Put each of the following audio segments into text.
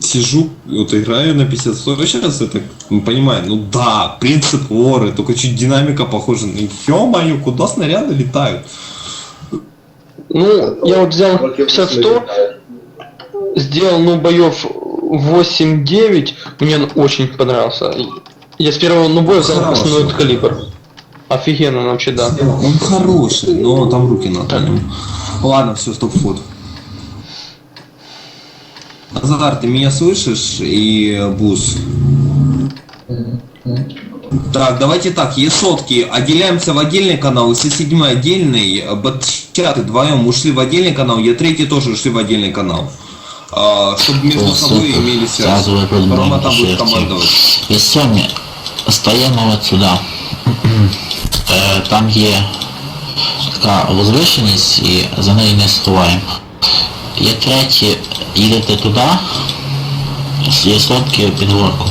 сижу, вот играю на 50 сейчас это понимаю, ну да, принцип воры, только чуть динамика похожа. Ну, ё-моё, куда снаряды летают? Ну, я вот взял 50-100, сделал, ну, боев 8-9, мне он очень понравился. Я с первого ну, боя взял Хороший. основной калибр. Офигенно вообще, да. Он хороший, но там руки надо. Ладно, все, стоп ход. Азар, ты меня слышишь? И Бус. Так, давайте так, Е-сотки, отделяемся в отдельный канал, если седьмой отдельный, батчаты вдвоем ушли в отдельный канал, я третий тоже ушли в отдельный канал. А, чтобы между О, собой супер. имели связь. Зразу виходимо Рома там будет шерсті. командовать. І сьогодні стаємо от сюди. Е, Там є така возвишеність і за нею не сховаємо. Є третє, їдете туди, є сотки під горку.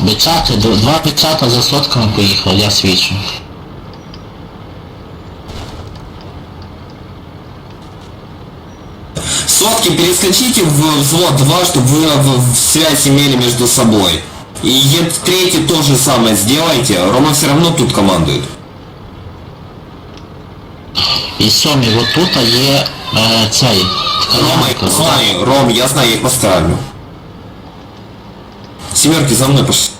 Бичати, д- два бичата за сотками поїхали, я свідчу. Сотки перескочите в взвод 2, чтобы вы в- в связь имели между собой. И Е- третий то же самое сделайте. Рома все равно тут командует. І сьомі, от тут є е, цей. така Рома, я знаю, Ром, я знаю, я их поставлю. Семерки за мной пошли.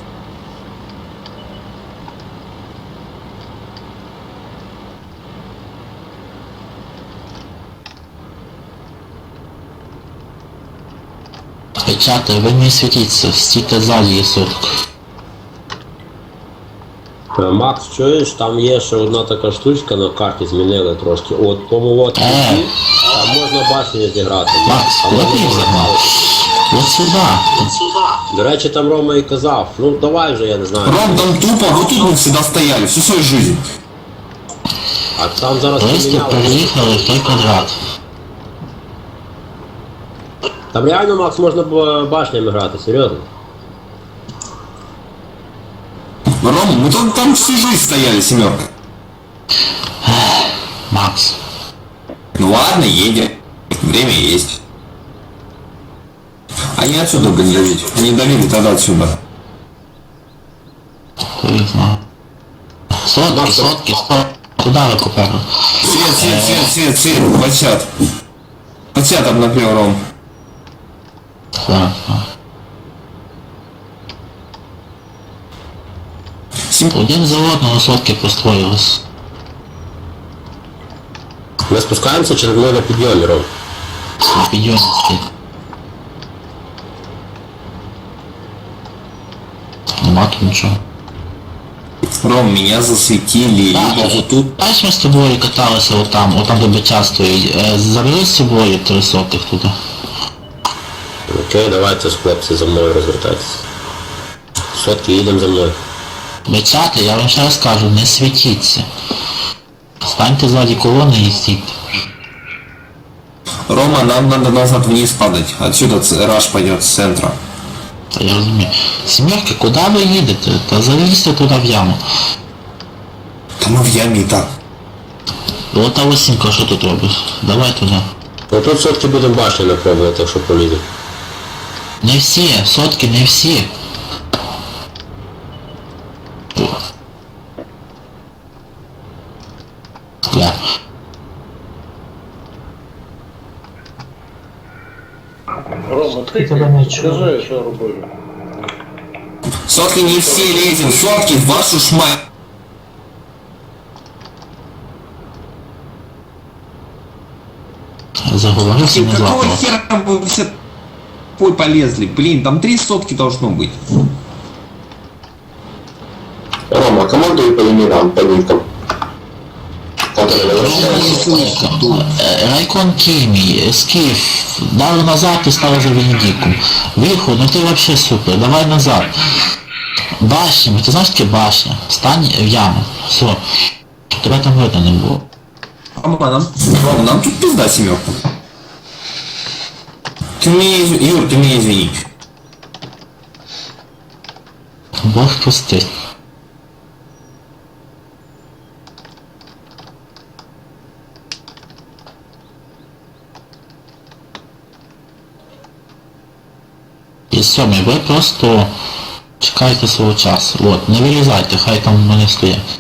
Бичати, ви не світіться, стійте ззаді є соток. Е, Макс, чуєш, там є ще одна така штучка на карті, змінили трошки. От тому от Е. кінці, там можна башню зіграти. Макс, Там куди ти можна їх загнав? запалити. От сюди. До речі, там Рома і казав, ну давай вже, я не знаю. Ром, там тупо, вот тут мы всегда стояли, всю свою жизнь. А там зараз Близько поміняли. переїхали в той квадрат. Там реально, Макс, можна б- башнями грати, серйозно. Ром, мы там, там всю жизнь стояли, семерка. Макс. Ну ладно, едем. Время есть. Они отсюда бы не давить. Они давили тогда отсюда. Хто їх знає. Сотки, сотки, сотки. Куди ви поперли? Свет, свет, свет, свет, свет, подсят. Подсят обнапел Ром. Зараз, так. Сем... Один за одного сотки построїлись. Ми спускаємося чи ми на підйомі, Ром? На підйомі. Нема тут нічого. Ром, меня засветили. Так, Либо вот тут. Бачиш, ми з тобою каталися отам, отам де бича стоїть. Е, Забери з собою три сотих туди. Окей, давайте хлопці за мною розвертайтеся. Сотки, їдемо за мною. Бичати, я вам ще раз кажу, не світіться. Станьте ззаді колони і стійте. Рома, нам надо назад вниз падать. Отсюда раш пойдет с центра. Та я розумію. Сімерки, куди ви їдете? Та залізьте туди в яму. Там мы в яме и так. От та осінка, що тут робиш? Давай туди. Ну тут сотки будемо башнями пробувати, якщо поліземо. Не всі, сотки не всі. Ти скажи, що робити. Сотки не все лезем, сотки в вашу шмать. Заговорився не Какого злапав. хера вы все пой полезли? Блин, там три сотки должно быть. Рома, командуй по именам, по никам. Райкон Кімій, Скіф, дали назад і став вже Венедиком. Виху, ну ти вообще супер, давай назад. Башня, ти знаєш таке башня? Стань в яму. Все. Тебе там видно не було. Рома, нам, Рома, нам тут пизда семерка. Ты меня, Юр, ты меня извини. Бог простить. Сьомий, ви просто чекайте свого часу. От, не вилізайте, хай там в мене стоять.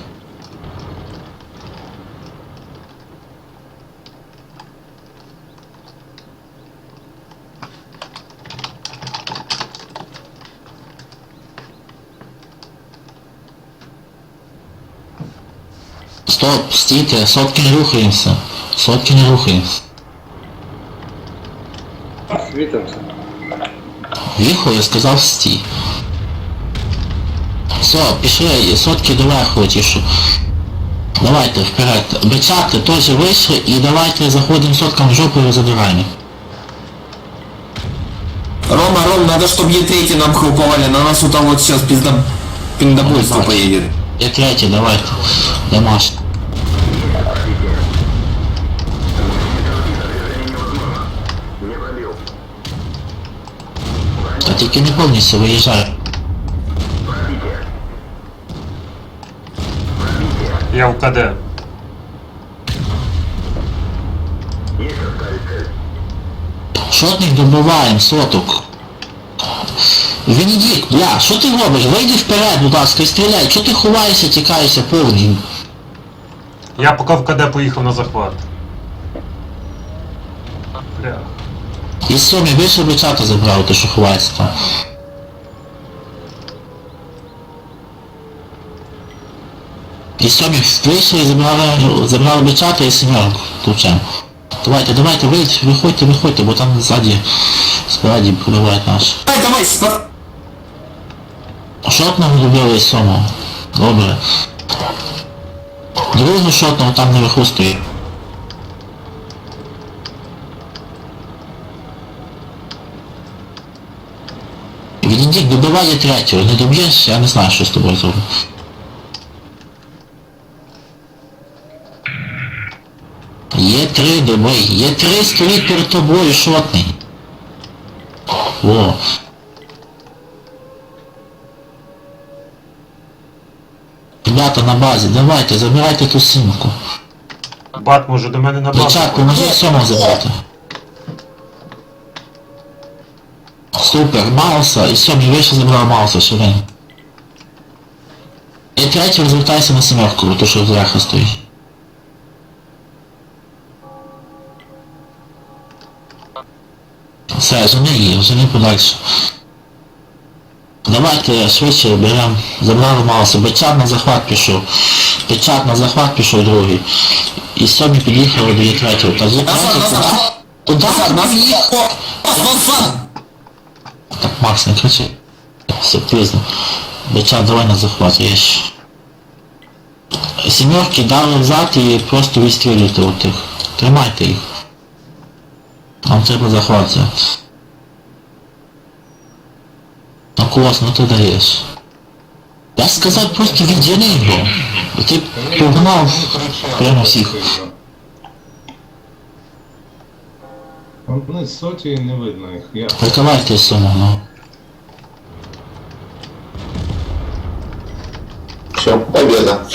Стоп, стійте, сотки не рухаємося. Сотки не рухаємося. Віхо, я сказав стій. Все, пішли, сотки доверху ті, що. Давайте вперед. Бичати теж вийшли і давайте заходимо соткам в жопу і забираємо. Рома, Ром, надо, чтобы Е3 нам хлоповали, на нас вот там вот сейчас пизда... пиздобольство Давай. поедет. Я третій, давайте. Тільки не повністю виїжджай. Я в КД. Шотник добиваємо, соток. Венедикт, бля, що ти робиш? Вийди вперед, будь ласка, і стріляй. Чого ти ховаєшся, тікаєшся повний? Я поки в КД поїхав на захват. Бля. І сьомі вийшов бичата забрав, ти що ховається там. І сьомі вийшли забрали, забрали бичата і сімерку ключем. Давайте, давайте, вийдь, виходьте, виходьте, бо там ззаді, спереді пробивають наш. Давай, давай, спа- Шотного добили сьомого. Добре. Другого шотного там наверху стоїть. Відійдіть, добиває третього, не доб'єш, я не знаю, що з тобою зроблю. Є три добий, є три стоїть перед тобою шотний. Во. Ребята на базі, давайте, забирайте ту сімку. Бат може до мене на базу. Печатку, може сьому забрати. Супер, Мауса, і сьомий вийшов забрав Мауса швиденько. І третій розвертайся на семерку, то що зверху стоїть. Все, жени її, жени подальше. Давайте швидше беремо, забрали Мауса, Бечат на захват пішов. Печат на захват пішов другий. І сьомі під'їхали до є третього. Та звук Назад, назад, Куда? назад, Куда? назад, назад, назад. Так, Макс, не кричи. Все пізно. Бичат, давай на захват, є ще. Сімерки дали взад і просто відстрілюйте у тих. Тримайте їх. Нам треба захват взяти. Ну клас, ну ти даєш. Я сказав просто відділи його. Ти погнав прямо всіх. Вони соті не видно їх. Я Прикривайте суму, ну. Все, победа.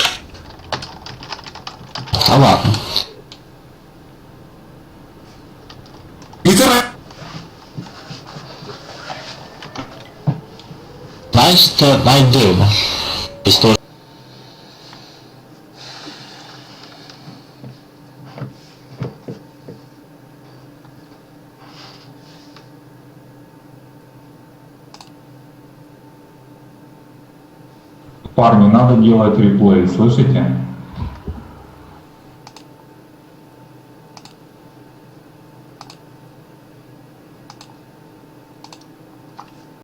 Та ладно. Пидора. Знаєш, це навіть Парни, надо делать реплей, слышите?